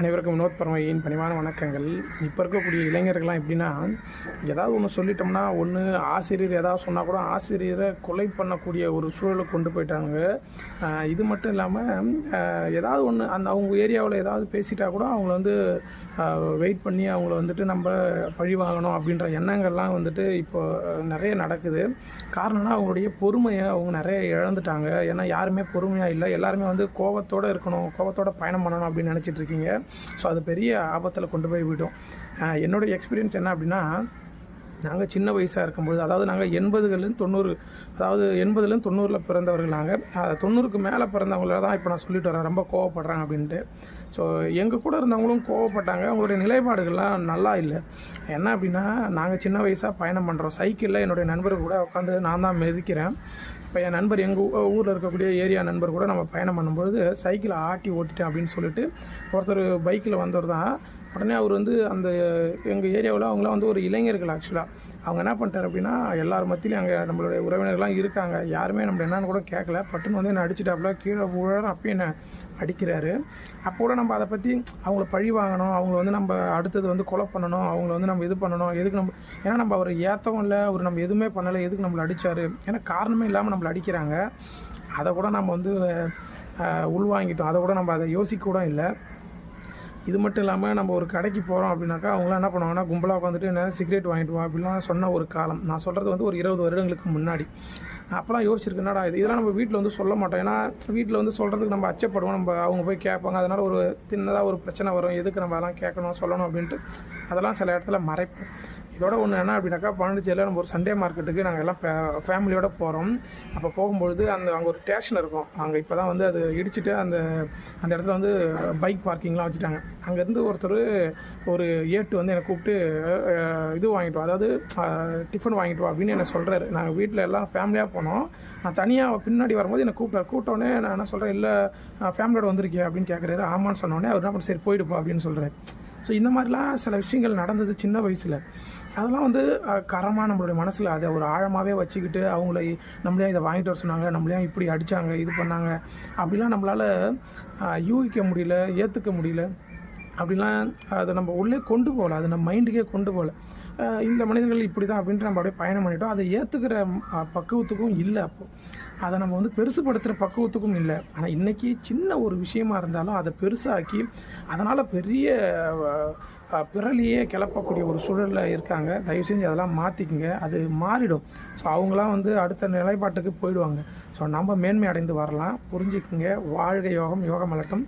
அனைவருக்கும் வினோத் பரமையின் பணிவான வணக்கங்கள். இப்போ இருக்கக்கூடிய இளைஞர்கள்லாம் எப்படின்னா ஏதாவது ஒன்று சொல்லிட்டோம்னா ஒன்று ஆசிரியர் ஏதாவது சொன்னால் கூட ஆசிரியரை கொலை பண்ணக்கூடிய ஒரு சூழலுக்கு கொண்டு போயிட்டாங்க. இது மட்டும் இல்லாமல் ஏதாவது ஒன்று அந்த அவங்க ஏரியாவில் ஏதாவது பேசிட்டா கூட அவங்கள வந்து வெயிட் பண்ணி அவங்கள வந்துட்டு நம்ம பழி வாங்கணும் அப்படின்ற எண்ணங்கள்லாம் வந்துட்டு இப்போ நிறைய நடக்குது. காரணம்னா அவங்களுடைய பொறுமையை அவங்க நிறைய இழந்துட்டாங்க. ஏன்னா யாருமே பொறுமையாக இல்லை. எல்லாருமே வந்து கோவத்தோடு இருக்கணும் கோபத்தோட பயணம் பண்ணணும் அப்படின்னு நினச்சிட்டு இருக்கீங்க. ஸோ அது பெரிய ஆபத்தில் கொண்டு போய் விடும். என்னுடைய எக்ஸ்பீரியன்ஸ் என்ன அப்படின்னா நாங்கள் சின்ன வயசாக இருக்கும்பொழுது அதாவது நாங்கள் எண்பதுகள்லேருந்து தொண்ணூறு அதாவது எண்பதுலேருந்து தொண்ணூறில் பிறந்தவர்கள் நாங்கள் தொண்ணூறுக்கு மேலே பிறந்தவங்கள தான் இப்போ நான் சொல்லிட்டு வரேன். ரொம்ப கோவப்படுறாங்க அப்படின்ட்டு. ஸோ எங்கள் கூட இருந்தவங்களும் கோவப்பட்டாங்க. அவங்களுடைய நிலைப்பாடுகள்லாம் நல்லா இல்லை. என்ன அப்படின்னா நாங்கள் சின்ன வயசாக பயணம் பண்ணுறோம் சைக்கிளில் என்னுடைய நண்பர் கூட உட்காந்து நான் தான் மெதிக்கிறேன். இப்போ என் நண்பர் எங்கள் ஊரில் இருக்கக்கூடிய ஏரியா நண்பர் கூட நம்ம பயணம் பண்ணும்பொழுது சைக்கிளை ஆட்டி ஓட்டிட்டேன் அப்படின்னு சொல்லிட்டு ஒருத்தர் பைக்கில் வந்தவர் தான் உடனே அவர் வந்து அந்த எங்கள் ஏரியாவில் அவங்களாம் வந்து ஒரு இளைஞர்கள் ஆக்சுவலாக அவங்க என்ன பண்ணிட்டார் அப்படின்னா எல்லார் மத்தியிலையும் அங்கே நம்மளுடைய உறவினர்கள்லாம் இருக்காங்க. யாருமே நம்ம என்னன்னு கூட கேட்கல பட்டுன்னு வந்து என்ன அடிச்சிட்டாப்புல கீழே விழ அப்பயும் என்ன அடிக்கிறாரு. அப்போ கூட நம்ம அதை பற்றி அவங்கள பழி வாங்கணும் அவங்கள வந்து நம்ம அடுத்தது வந்து கொலை பண்ணணும் அவங்கள வந்து நம்ம இது பண்ணணும் எதுக்கு நம்ம ஏன்னா நம்ம அவர் ஏற்றவும் இல்லை அவர் நம்ம எதுவுமே பண்ணலை எதுக்கு நம்மளை அடித்தார் ஏன்னா காரணமே இல்லாமல் நம்மளை அடிக்கிறாங்க. அதை கூட நம்ம வந்து உள்வாங்கிட்டோம். அதை கூட நம்ம அதை யோசிக்க கூட இல்லை. இது மட்டும் இல்லாமல் நம்ம ஒரு கடைக்கு போகிறோம் அப்படின்னாக்கா அவங்களாம் என்ன பண்ணுவாங்கன்னா கும்பலாக உட்காந்துட்டு என்ன சிகரெட் வாங்கிட்டு வா அப்படிலாம் சொன்ன ஒரு காலம். நான் சொல்கிறது வந்து ஒரு இருபது வருடங்களுக்கு முன்னாடி. அப்போலாம் யோசிச்சிருக்கு என்னடா இது? இதெல்லாம் நம்ம வீட்டில் வந்து சொல்ல மாட்டோம். ஏன்னா வீட்டில் வந்து சொல்கிறதுக்கு நம்ம அச்சப்படுவோம். நம்ம அவங்க போய் கேட்பாங்க. அதனால் ஒரு சின்னதாக ஒரு பிரச்சனை வரும். எதுக்கு நம்ம அதெல்லாம் கேட்கணும் சொல்லணும் அப்படின்ட்டு. அதெல்லாம் சில இடத்துல மறைப்போம். இதோட ஒன்று என்ன அப்படின்னாக்கா பாண்டிச்சேரியில் நம்ம ஒரு சண்டே மார்க்கெட்டுக்கு நாங்கள் எல்லாம் ஃபேமிலியோட போகிறோம் அப்போ போகும்பொழுது அந்த அங்கே ஒரு ஸ்டேஷன் இருக்கும். அங்கே இப்போ தான் வந்து அது இடிச்சிட்டு அந்த அந்த இடத்துல வந்து பைக் பார்க்கிங்லாம் வச்சுட்டாங்க. அங்கேருந்து ஒருத்தர் ஒரு ஏட்டு வந்து என்னை கூப்பிட்டு இது வாங்கிட்டு வா அதாவது டிஃபன் வாங்கிட்டு வா அப்படின்னு என்ன சொல்கிறாரு நாங்கள் வீட்டில் எல்லாம் ஃபேமிலியாக போனோம். நான் தனியாக பின்னாடி வரும்போது என்னை கூப்பிட்டார். கூப்பிட்டோடனே நான் என்ன சொல்கிறேன் இல்லை ஃபேமிலியோட வந்திருக்கியா? அப்படின்னு கேட்குறாரு ஆமான்னு சொன்னோடனே அவர் என்ன பண்ண சரி போயிடுப்பா அப்படின்னு சொல்கிறாரு ஸோ இந்த மாதிரிலாம் சில விஷயங்கள் நடந்தது சின்ன வயசில். அதெல்லாம் வந்து கரமாக நம்மளுடைய மனசில் அதை ஒரு ஆழமாகவே வச்சுக்கிட்டு அவங்கள நம்மளே இதை வாங்கிட்டு வர சொன்னாங்க நம்மளையும் இப்படி அடித்தாங்க இது பண்ணாங்க அப்படிலாம் நம்மளால் யூகிக்க முடியல ஏற்றுக்க முடியல. அப்படிலாம் அதை நம்ம உள்ளே கொண்டு போகல. அது நம்ம மைண்டுக்கே கொண்டு போகல. இந்த மனிதர்கள் இப்படி தான் அப்படின்ட்டு நம்ம அப்படியே பயணம் பண்ணிட்டோம். அதை ஏற்றுக்கிற பக்குவத்துக்கும் இல்லை அப்போது அதை நம்ம வந்து பெருசுப்படுத்துகிற பக்குவத்துக்கும் இல்லை. ஆனால் இன்றைக்கி சின்ன ஒரு விஷயமா இருந்தாலும் அதை பெருசாக்கி அதனால் பெரிய பிறலியே கிளப்பக்கூடிய ஒரு சூழலில் இருக்காங்க. தயவு செஞ்சு அதெல்லாம் மாற்றிக்குங்க அது மாறிடும். ஸோ அவங்களாம் வந்து அடுத்த நிலைப்பாட்டுக்கு போயிடுவாங்க. ஸோ நம்ம மேன்மை அடைந்து வரலாம். புரிஞ்சுக்குங்க. வாழ்க யோகம் யோகம் வழக்கம்